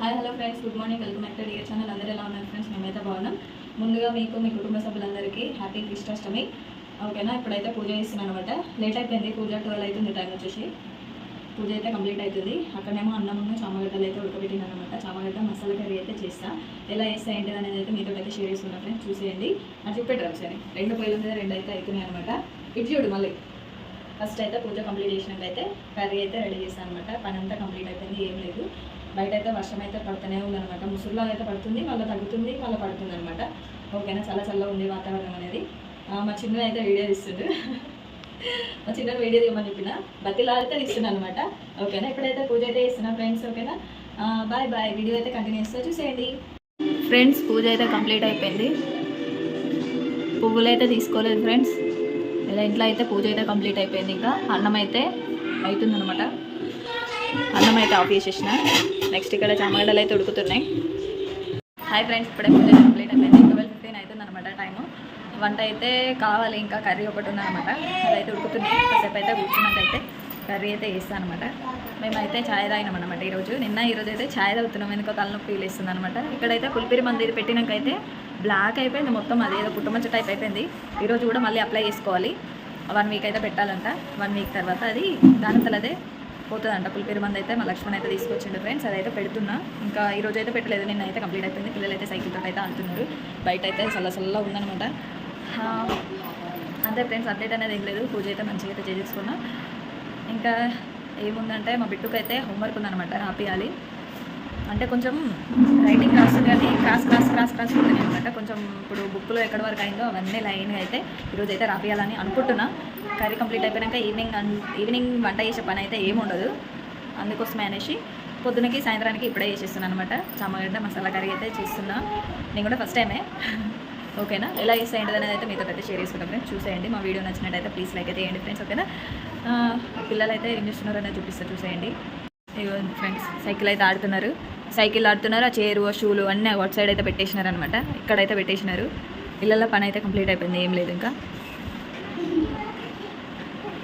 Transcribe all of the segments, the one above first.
Hi hello friends good morning welcome back to dear channel అందరూ ఎలా ఉన్నారు friends మేమైతే బాగున్నాం. ముందుగా మీకు మీ కుటుంబ సభ్యులందరికీ హ్యాపీ కృష్ణాష్టమి ఓకేనా ఇప్పుడైతే పూజ చేస్తున్నాను అనమాట లేట్ అయిపోయింది. పూజ ట్వెల్వ్ అవుతుంది టైం వచ్చేసి. పూజ అయితే కంప్లీట్ అవుతుంది. అక్కడేమో అన్నమును చామగడ్డలు అయితే ఉడకబెట్టినాను అనమాట చామగడ్డ మసాలా కర్రీ అయితే చేస్తా. ఎలా చేస్తా ఏంటి అనేది అయితే మీతో అయితే షేర్ చేసుకున్నా ఫ్రెండ్స్ చూసేయండి. అది చూపెట్టరు ఒకసారి? రెండు పొయ్యిల మీద రెండు అయితే అవుతున్నాయి అనమాట ఇటు చూడు మళ్ళీ. ఫస్ట్ అయితే పూజ కంప్లీట్ చేసినట్లయితే కర్రీ అయితే రెడీ చేస్తాను అనమాట పని అంతా కంప్లీట్ అయిపోయింది. ఏం లేదు. బయట అయితే వర్షం అయితే పడుతూనే ఉందన్నమాట. ముసురులో అయితే పడుతుంది మళ్ళీ తగ్గుతుంది మళ్ళీ పడుతుంది అనమాట ఓకేనా? చాలా చల్లగా ఉంది వాతావరణం అనేది. మా చిన్న అయితే వీడియో తీస్తుంది మా చిన్న వీడియో తీయమని చెప్పిన. బతిలాడితే తీస్తున్నాను అనమాట ఓకేనా? ఇప్పుడైతే పూజ అయితే ఇస్తున్నా ఫ్రెండ్స్ ఓకేనా? Bye bye. వీడియో అయితే కంటిన్యూ చేస్తా. చూసేయండి. ఫ్రెండ్స్ పూజ అయితే కంప్లీట్ అయిపోయింది. పువ్వులు అయితే తీసుకోలేదు ఫ్రెండ్స్. ఇలా ఇంట్లో అయితే పూజ అయితే కంప్లీట్ అయిపోయింది ఇంకా. అన్నం అయితే అవుతుందనమాట అన్నం అయితే ఆఫ్ చేసేసిన. నెక్స్ట్ ఇక్కడ చామగడ్డలు అయితే ఉడుకుతున్నాయి. హాయ్ ఫ్రెండ్స్ ఇప్పుడే పూజ కంప్లీట్ అయిపోయింది. ట్వెల్వ్ ఫిఫ్టీన్ అవుతుంది అనమాట టైము వంట అయితే కావాలి ఇంకా కర్రీ ఒకటి ఉందన్నమాట. అదైతే ఉడుకుతుంది కాసేపు అయితే కూర్చున్నట్టయితే కర్రీ అయితే వేస్తాను అనమాట మేమైతే ఛాయ్ తాగినాం అనమాట ఈరోజు. నిన్న ఈరోజు అయితే ఛాయ్ తాగుతున్నాం. ఎందుకో తలనొప్పి ఫీల్ ఇస్తుంది అనమాట ఇక్కడైతే కుల్పిరి మంది పెట్టినాక పెట్టినాకైతే బ్లాక్ అయిపోయింది. మొత్తం అదేదో కుటుంబం టైప్ అయిపోయింది. ఈరోజు కూడా మళ్ళీ అప్లై చేసుకోవాలి. వన్ వీక్ అయితే పెట్టాలంట. వన్ వీక్ తర్వాత అది దాని తలదే పోతుందంట పులిపేరు మంది అయితే మా లక్ష్మణ్ అయితే తీసుకొచ్చిండు ఫ్రెండ్స్ అదైతే పెడుతున్నా. ఇంకా ఈ రోజు అయితే పెట్టలేదు. నిన్న అయితే కంప్లీట్ అయిపోయింది. పిల్లలు అయితే సైకిల్ తోట అయితే ఆడుతున్నారు. బయట అయితే చల్ల చల్లగా ఉందనమాట అంతే ఫ్రెండ్స్ అప్డేట్ అనేది ఏం లేదు. పూజ అయితే మంచిగా అయితే చేసేసుకున్నా. ఇంకా ఏముందంటే మా బిడ్డకు అయితే హోంవర్క్ ఉందనమాట రాపియాలి అంటే కొంచెం రైటింగ్ రాస్తుంది కానీ క్రాస్ క్రాస్ క్రాస్ క్రాస్ ఉంటుంది అనమాట. కొంచెం ఇప్పుడు బుక్లో ఎక్కడి వరకు అయిందో అవన్నీ లైన్గా అయితే ఈరోజు అయితే రాపియాలని అనుకుంటున్నా. కర్రీ కంప్లీట్ అయిపోయాక ఈవినింగ్ ఈవినింగ్ వంట చేసే పని అయితే ఏమి ఉండదు. అందుకోసమే అనేసి పొద్దునకి సాయంత్రానికి ఇప్పుడే చేసేస్తున్నాను అనమాట. చామగడ్డ మసాలా కర్రీ అయితే చేస్తున్నా. నేను కూడా ఫస్ట్ టైమే ఓకేనా ఎలా చేసేయండి అనేది అయితే మీతో అయితే షేర్ చేసుకుంటాం ఫ్రెండ్స్ చూసేయండి. మా వీడియో నచ్చినట్టయితే ప్లీజ్ లైక్ అయితే చేయండి ఫ్రెండ్స్ ఓకేనా పిల్లలు అయితే ఏం చేస్తున్నారో అనేది చూపిస్తారు చూసేయండి. ఫ్రెండ్స్ సైకిల్ అయితే ఆడుతున్నారు. సైకిల్ ఆడుతున్నారు ఆ చైరు ఆ షూలు అన్నీ అవుట్ సైడ్ అయితే పెట్టేసినారు అనమాట ఇక్కడైతే పెట్టేసినారు. ఇళ్ళల్లో పని అయితే కంప్లీట్ అయిపోయింది ఏం లేదు ఇంకా.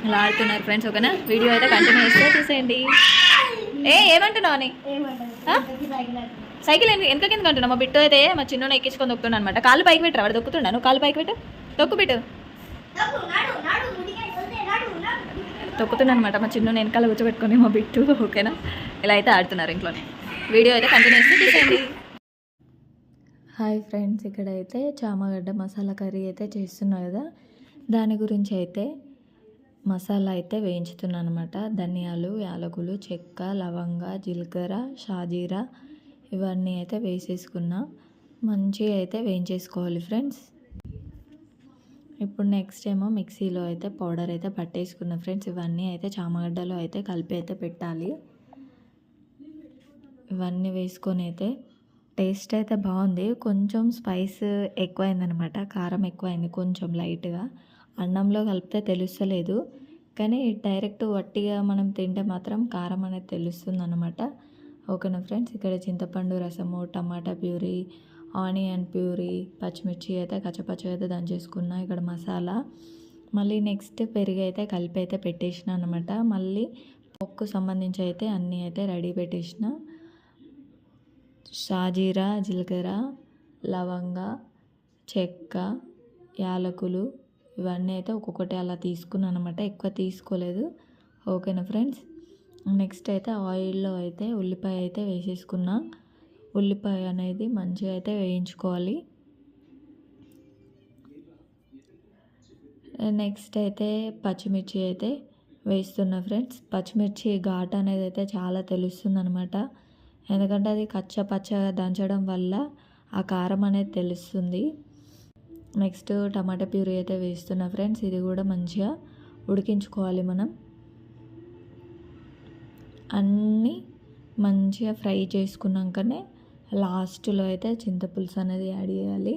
ఇలా ఆడుతున్నారు ఫ్రెండ్స్ ఓకేనా? వీడియో అయితే కంటిన్యూ చేస్తే చూసేయండి ఏ ఏమంటున్నావు అని? సైకిల్ వెనక కింద అంటున్నా మా బిట్టు అయితే మా చిన్న ఎక్కించుకొని దొక్కుతున్నా అనమాట కాలు పైకి పెట్టరా? వాడు దొక్కుతున్నా నువ్వు కాలు పైకి పెట్టు. దొక్కు పెట్టు తొక్కుతున్నా అనమాట మా చిన్న వెనకాల కూర్చోబెట్టుకొని మా బిట్టు ఓకేనా? ఇలా అయితే ఆడుతున్నారు ఇంట్లోనే. వీడియో అయితే కంటిన్యూ తీసేయండి. హాయ్ ఫ్రెండ్స్ ఇక్కడైతే చామగడ్డ మసాలా కర్రీ అయితే చేస్తున్నా కదా. దాని గురించి అయితే మసాలా అయితే వేయించుతున్నాను అనమాట ధనియాలు యాలకులు చెక్క లవంగ జీలకర్ర షాజీరా ఇవన్నీ అయితే వేసేసుకున్నా. మంచిగా అయితే వేయించేసుకోవాలి ఫ్రెండ్స్. ఇప్పుడు నెక్స్ట్ ఏమో మిక్సీలో అయితే పౌడర్ అయితే పట్టేసుకున్న ఫ్రెండ్స్. ఇవన్నీ అయితే చామగడ్డలో అయితే కలిపి అయితే పెట్టాలి. ఇవన్నీ వేసుకొని అయితే టేస్ట్ అయితే బాగుంది. కొంచెం స్పైస్ ఎక్కువైందనమాట కారం ఎక్కువైంది కొంచెం లైట్గా. అన్నంలో కలిపితే తెలుస్తలేదు. కానీ డైరెక్ట్ వట్టిగా మనం తింటే మాత్రం కారం అనేది తెలుస్తుంది అనమాట ఓకేనా ఫ్రెండ్స్? ఇక్కడ చింతపండు రసము టమాటా ప్యూరీ ఆనియన్ ప్యూరీ పచ్చిమిర్చి అయితే కచ్చపచ్చ అయితే దంచేసుకున్నా. ఇక్కడ మసాలా. మళ్ళీ నెక్స్ట్ పెరుగు అయితే కలిపి అయితే పెట్టేసిన అనమాట మళ్ళీ పొక్కు సంబంధించి అయితే అన్నీ అయితే రెడీ పెట్టేసిన. షాజీరా జీలకర్ర లవంగ చెక్క యాలకులు ఇవన్నీ అయితే ఒక్కొక్కటి అలా తీసుకున్నాను అనమాట ఎక్కువ తీసుకోలేదు. ఓకేనా ఫ్రెండ్స్? నెక్స్ట్ అయితే ఆయిల్లో అయితే ఉల్లిపాయ అయితే వేసేసుకున్నా. ఉల్లిపాయ అనేది మంచిగా అయితే వేయించుకోవాలి. నెక్స్ట్ అయితే పచ్చిమిర్చి అయితే వేస్తున్నా ఫ్రెండ్స్. పచ్చిమిర్చి ఘాట్ అనేది అయితే చాలా తెలుస్తుంది అనమాట ఎందుకంటే అది కచ్చ పచ్చగా దంచడం వల్ల ఆ కారం అనేది తెలుస్తుంది. నెక్స్ట్ టమాటా ప్యూరీ అయితే వేస్తున్నా ఫ్రెండ్స్ ఇది కూడా మంచిగా ఉడికించుకోవాలి మనం. అన్నీ మంచిగా ఫ్రై చేసుకున్నాకనే లాస్ట్లో అయితే చింతపులుసు అనేది యాడ్ చేయాలి.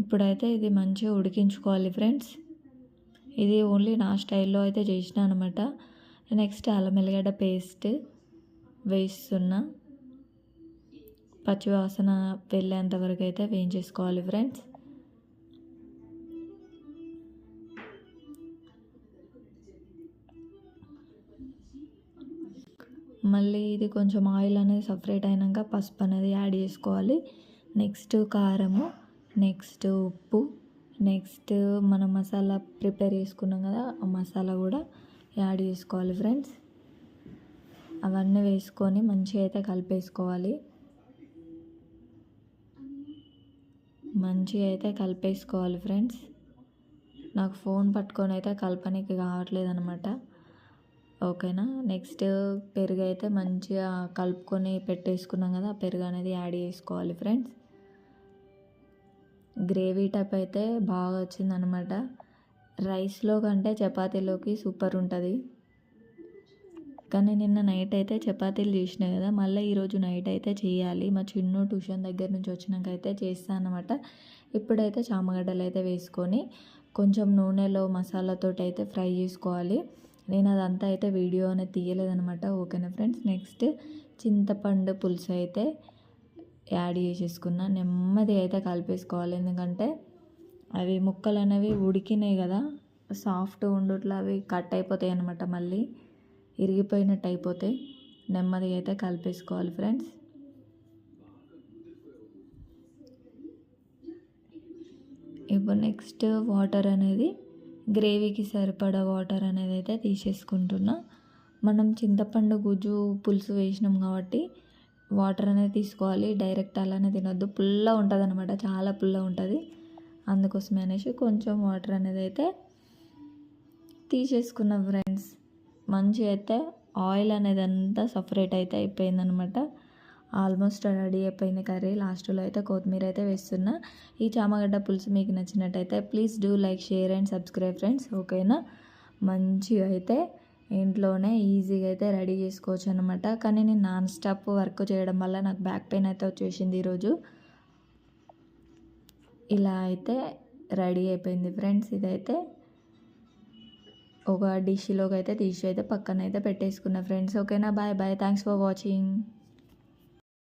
ఇప్పుడైతే ఇది మంచిగా ఉడికించుకోవాలి ఫ్రెండ్స్. ఇది ఓన్లీ నా స్టైల్లో అయితే చేసిన అనమాట. నెక్స్ట్ అల్లం ఎల్లిగడ్డ పేస్ట్ వేస్తున్నా పచ్చివాసన వెళ్ళేంత వరకు అయితే వేయించేసుకోవాలి ఫ్రెండ్స్. మళ్ళీ ఇది కొంచెం ఆయిల్ అనేది సపరేట్ అయినాక పసుపు అనేది యాడ్ చేసుకోవాలి. నెక్స్ట్ కారము నెక్స్ట్ ఉప్పు నెక్స్ట్ మనం మసాలా ప్రిపేర్ చేసుకున్నాం కదా ఆ మసాలా కూడా యాడ్ చేసుకోవాలి ఫ్రెండ్స్. అవన్నీ వేసుకొని మంచిగా అయితే కలిపేసుకోవాలి. మంచిగా అయితే కలిపేసుకోవాలి ఫ్రెండ్స్. నాకు ఫోన్ పట్టుకొని అయితే కలపనికి కావట్లేదు అనమాట ఓకేనా? నెక్స్ట్ పెరుగు అయితే మంచిగా కలుపుకొని పెట్టేసుకున్నాం కదా ఆ పెరుగు అనేది యాడ్ చేసుకోవాలి ఫ్రెండ్స్. గ్రేవీ టైప్ అయితే బాగా వచ్చిందనమాట రైస్లో కంటే చపాతీలోకి సూపర్ ఉంటుంది. కానీ నిన్న నైట్ అయితే చపాతీలు చేసిన కదా మళ్ళీ ఈరోజు నైట్ అయితే చేయాలి. మా చిన్ను ట్యూషన్ దగ్గర నుంచి వచ్చినాక అయితే చేస్తాను అనమాట ఇప్పుడైతే చామగడ్డలు అయితే వేసుకొని కొంచెం నూనెలో మసాలాతో అయితే ఫ్రై చేసుకోవాలి. నేను అదంతా అయితే వీడియో అనేది తీయలేదనమాట ఓకేనా ఫ్రెండ్స్? నెక్స్ట్ చింతపండు పులుసు అయితే యాడ్ చేసేసుకున్నా. నెమ్మది అయితే కలిపేసుకోవాలి. ఎందుకంటే అవి ముక్కలు అనేవి ఉడికినాయి కదా సాఫ్ట్ ఉండుట్లా అవి కట్ అయిపోతాయి అనమాట మళ్ళీ. ఇరిగిపోయినట్టు అయిపోతాయి. నెమ్మదిగా అయితే కలిపేసుకోవాలి ఫ్రెండ్స్ ఇప్పుడు నెక్స్ట్ వాటర్ అనేది గ్రేవీకి సరిపడా వాటర్ అనేది అయితే తీసేసుకుంటున్నా. మనం చింతపండు గుజ్జు పులుసు వేసినాం కాబట్టి వాటర్ అనేది తీసుకోవాలి. డైరెక్ట్ అలానే తినొద్దు. పుల్ల ఉంటుంది అనమాట చాలా పుల్ల ఉంటుంది. అందుకోసమే అనేసి కొంచెం వాటర్ అనేది అయితే తీసేసుకున్నాం ఫ్రెండ్స్ మంచిగా అయితే ఆయిల్ అనేది అంతా సపరేట్ అయితే అయిపోయిందనమాట ఆల్మోస్ట్ రెడీ అయిపోయింది కర్రీ లాస్ట్లో అయితే కొత్తిమీర అయితే వేస్తున్నా. ఈ చామగడ్డ పులుసు మీకు నచ్చినట్టయితే please do like share and subscribe friends ఓకేనా మంచిగా అయితే ఇంట్లోనే ఈజీగా అయితే రెడీ చేసుకోవచ్చు అనమాట కానీ నేను నాన్ స్టాప్ వర్క్ చేయడం వల్ల నాకు బ్యాక్ పెయిన్ అయితే వచ్చేసింది ఈరోజు. ఇలా అయితే రెడీ అయిపోయింది ఫ్రెండ్స్ ఇదైతే. ఒక డిష్లోకి అయితే తీసి అయితే పక్కన అయితే పెట్టేసుకున్న ఫ్రెండ్స్. ఓకేనా? Bye bye. Thanks for watching.